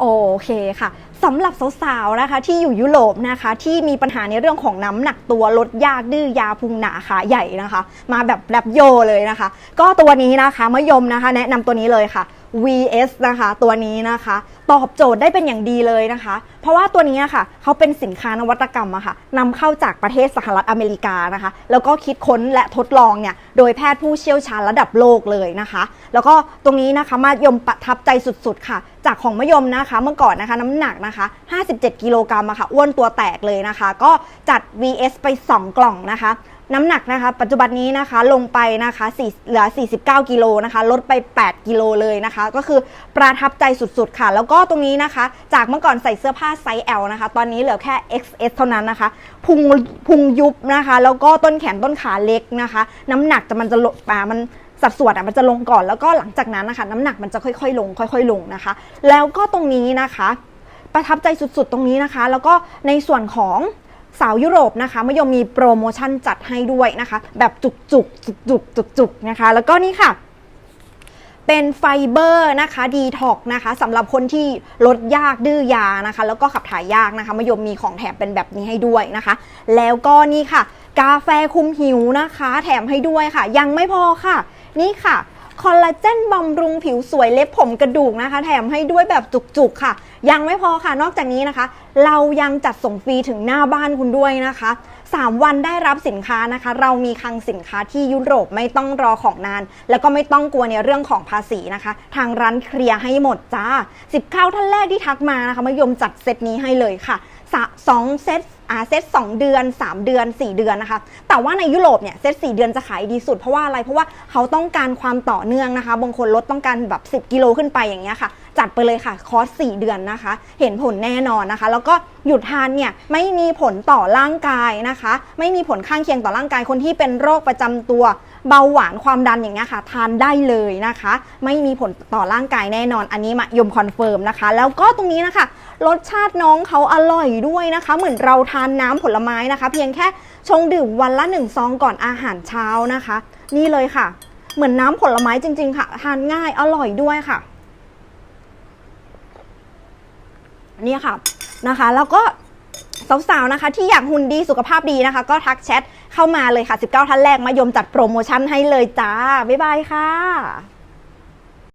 โอเคค่ะสำหรับสาวๆนะคะ ที่อยู่ยุโรปนะคะ ที่มีปัญหาในเรื่องของน้ำหนักตัวลดยากดื้อยาพุงหนาขาใหญ่นะคะ มาแบบแบบโยเลยนะคะ ก็ตัวนี้นะคะมะยมนะคะ แนะนำตัวนี้เลยค่ะ VS นะคะ ตัวนี้นะคะ ตอบโจทย์ได้เป็นอย่างดีเลยนะคะ เพราะว่าตัวนี้ค่ะเขาเป็นสินค้านวัตกรรมอะค่ะนำเข้าจากประเทศสหรัฐอเมริกานะคะ แล้วก็คิดค้นและทดลองเนี่ยโดยแพทย์ผู้เชี่ยวชาญระดับโลกเลยนะคะ แล้วก็ตรงนี้นะคะมายมประทับใจสุดๆค่ะ จากของมยมนะคะเมื่อก่อนนะคะน้ำหนักนะคะ 57 กิโลกรัมอะค่ะอ้วนตัวแตกเลยนะคะ ก็จัด VS ไป 2 กล่องนะคะ น้ำหนักนะคะ ปัจจุบันนี้นะคะลงไปนะคะ4เหลือ 49 กิโลนะคะ ลดไป 8 กิโลเลยนะคะ ก็คือประทับใจสุดๆค่ะ แล้วก็ตรงนี้นะคะ จากเมื่อก่อนใส่เสื้อผ้าไซส์ L นะคะ ตอนนี้เหลือแค่ XS เท่านั้นนะคะ พุงพุงยุบนะคะ แล้วก็ต้นแขนต้นขาเล็กนะคะ น้ำหนักจะมันจะลดอ่ามันสัดส่วนอะมันจะลงก่อนแล้วก็หลังจากนั้นนะคะ น้ำหนักมันจะค่อยๆ ลง ค่อย ๆ ลงนะคะ แล้วก็ตรงนี้นะคะ ประทับใจสุดๆ ตรงนี้นะคะ แล้วก็ในส่วนของ สาวยุโรปนะคะมยมมีโปรโมชั่นจัดให้ด้วยนะคะ แบบจุกจุกจุกจุกจุกนะคะ แล้วก็นี่ค่ะเป็นไฟเบอร์นะคะดีท็อกนะคะสำหรับคนที่ลดยากดื้อยานะคะ แล้วก็ขับถ่ายยากนะคะมยมมีของแถมเป็นแบบนี้ให้ด้วยนะคะ แล้วก็นี่ค่ะ กาแฟคุมหิวนะคะ แถมให้ด้วยค่ะ ยังไม่พอค่ะ นี่ค่ะ คอลลาเจนบำรุงผิวสวยเล็บผมกระดูกนะคะ แถมให้ด้วยแบบจุกๆค่ะ ยังไม่พอค่ะนอกจากนี้นะคะ เรายังจัดส่งฟรีถึงหน้าบ้านคุณด้วยนะคะ 3 วันได้รับสินค้านะคะ เรามีคลังสินค้าที่ยุโรปไม่ต้องรอของนาน แล้วก็ไม่ต้องกลัวในเรื่องของภาษีนะคะ ทางร้านเคลียร์ให้หมดจ้า10ข้าวท่านแรกที่ทักมานะคะมายมจัดเซตนี้ให้เลยค่ะ สองเซตอ่าเซต2เดือน 3 เดือน 4 เดือนนะคะ แต่ว่าในยุโรปเนี่ยเซต4เดือนจะขายดีสุดเพราะว่าอะไรเพราะว่าเขาต้องการความต่อเนื่องนะคะบางคนลดต้องการแบบ 10 กิโลขึ้นไปอย่างเงี้ยค่ะ จัดไปเลยค่ะ คอร์ส 4 เดือนนะคะ เห็นผลแน่นอนนะคะ แล้วก็หยุดทานเนี่ยไม่มีผลต่อร่างกายนะคะ ไม่มีผลข้างเคียงต่อร่างกายคนที่เป็นโรคประจำตัวเบาหวานความดันอย่างเงี้ยค่ะ ทานได้เลยนะคะ ไม่มีผลต่อร่างกายแน่นอน อันนี้มายมคอนเฟิร์มนะคะ แล้วก็ตรงนี้นะคะ รสชาติน้องเขาอร่อยด้วยนะคะ เหมือนเราทานน้ำผลไม้นะคะ เพียงแค่ชงดื่มวันละหนึ่งซองก่อนอาหารเช้านะคะ นี่เลยค่ะ เหมือนน้ำผลไม้จริง ๆ ค่ะ ทานง่ายอร่อยด้วยค่ะ เนี่ค่ะนะคะ แล้วก็สาวๆนะคะ ที่อยากหุ่นดีสุขภาพดีนะคะ ก็ทักแชทเข้ามาเลยค่ะ 19 ท่านแรกมายมจัดโปรโมชั่นให้เลยจ้า บ๊ายบายค่ะ